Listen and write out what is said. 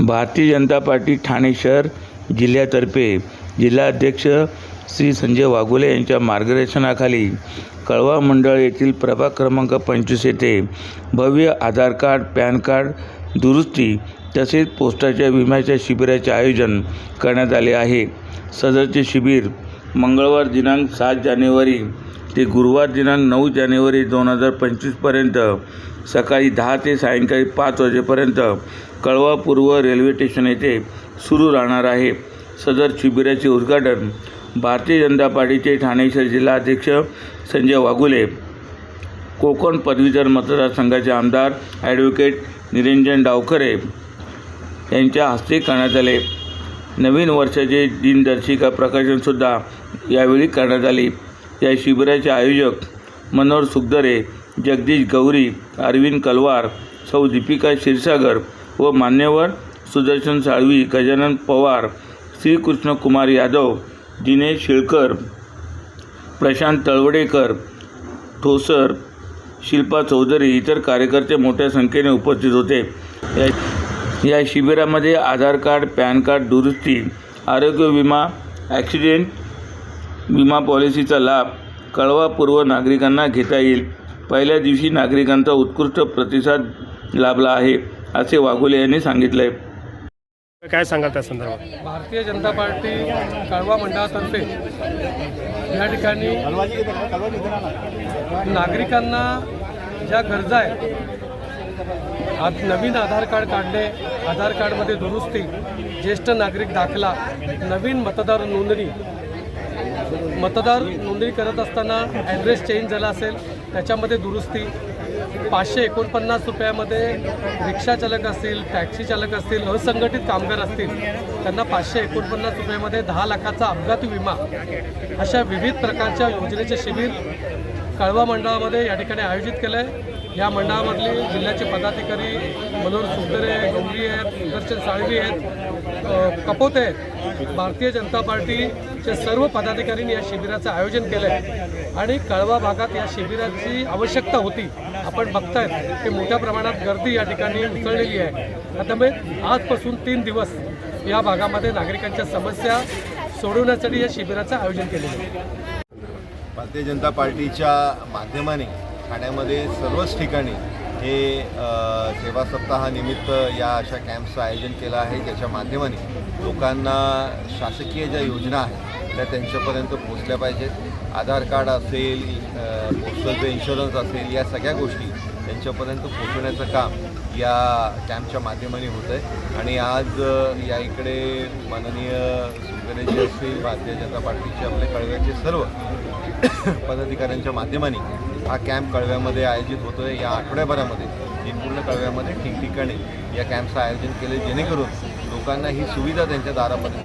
Bharatiya Janata party Thane शहर जिल्ह्यातर्फे जिल्हाध्यक्ष श्री संजय वाघोले यांच्या मार्गदर्शनाखाली कळवा मंडळ येथील प्रभाग क्रमांक पंचवीस येथे भव्य आधार कार्ड पॅन कार्ड दुरुस्ती तसेच पोस्टाच्या विम्याच्या शिबिराचे आयोजन करण्यात आले आहे. सदरचे शिबिर मंगळवार दिनांक सात जानेवारी ते गुरुवार दिनांक नऊ जानेवारी दोन हजार पंचवीसपर्यंत सकाळी दहा ते सायंकाळी पाच वाजेपर्यंत कळवा पूर्व रेल्वे स्टेशन येथे सुरू राहणार आहे. सदर शिबिराचे उद्घाटन भारतीय जनता पार्टीचे ठाणे शहर जिल्हाध्यक्ष संजय वाघुले कोकण पदवीधर मतदारसंघाचे आमदार ॲडव्होकेट निरंजन डावखरे यांच्या हस्ते करण्यात आले. नवीन वर्षाचे दिनदर्शिका प्रकाशनसुद्धा यावेळी करण्यात आले. या शिबिराचे आयोजक मनोहर सुखदरे जगदीश गौरी अरविंद कलवार सौ दीपिका क्षीरसागर व मान्यवर सुदर्शन साळवी गजानन पवार श्रीकृष्ण कुमार यादव दिनेश शिळकर प्रशांत तळवडेकर ठोसर शिल्पा चौधरी इतर कार्यकर्ते मोठ्या संख्येने उपस्थित होते. या या शिबिरामध्ये आधार कार्ड पॅन कार्ड दुरुस्ती आरोग्य विमा ॲक्सिडेंट विमा पॉलिसीचा लाभ कळवा पूर्व नागरिकांना घेता येईल. पहिल्या दिवशी नागरिकांचा उत्कृष्ट प्रतिसाद लाभला आहे असे वाघोले यांनी सांगितले काय सांगाल त्या संदर्भात? भारतीय जनता पार्टी कळवा मंडळातर्फे या ठिकाणी नागरिकांना ज्या गरजा आहेत आज नवीन आधार कार्ड काढणे आधार कार्डमध्ये दुरुस्ती ज्येष्ठ नागरिक दाखला नवीन मतदार नोंदणी मतदार नोंदणी करत असताना ॲड्रेस चेंज झाला असेल त्याच्यामध्ये दुरुस्ती. पाचशे एकोणपन्नास रुपयामध्ये रिक्षाचालक असतील टॅक्सी चालक असतील असंघटित कामगार असतील त्यांना पाचशे एकोणपन्नास रुपयामध्ये दहा लाखाचा अपघाती विमा. अशा विविध प्रकारच्या योजनेचे शिबिर कळवा मंडळामध्ये या ठिकाणी आयोजित केलं आहे या मंडळामधले जिल्ह्याचे पदाधिकारी मनोहर सुंदरे गौरी आहेत सुदर्शन साळवी आहेत कपोत कपोते आहेत. भारतीय जनता पार्टी पार्टीचे सर्व पदाधिकाऱ्यांनी या शिबिराचं आयोजन केलं आहे आणि कळवा भागात या शिबिराची आवश्यकता होती. आपण बघतायत की मोठ्या प्रमाणात गर्दी या ठिकाणी उसळलेली आहे. त्यामुळे आजपासून तीन दिवस या भागामध्ये नागरिकांच्या समस्या सोडवण्यासाठी या शिबिराचं आयोजन केलेलं आहे. भारतीय जनता पार्टीच्या माध्यमाने ठाण्यामध्ये सर्वच ठिकाणी हे सेवा सप्ताहानिमित्त या अशा कॅम्पचं आयोजन केलं आहे. ज्याच्या माध्यमाने लोकांना शासकीय ज्या योजना आहेत त्या त्यांच्यापर्यंत पोचल्या पाहिजेत. आधार कार्ड असेल पोस्टलचं इन्शुरन्स असेल या सगळ्या गोष्टी त्यांच्यापर्यंत पोचवण्याचं काम या कॅम्पच्या माध्यमाने होतं आहे आणि आज या इकडे माननीय सुगरेजी असतील भारतीय जनता पार्टीचे आपले कळव्याचे सर्व पदाधिकाऱ्यांच्या माध्यमाने हा कॅम्प कळव्यामध्ये आयोजित होतो आहे या आठवड्याभरामध्ये संपूर्ण कळव्यामध्ये ठिकठिकाणी या कॅम्पचं आयोजन केले जेणेकरून लोकांना ही सुविधा त्यांच्या दारामध्ये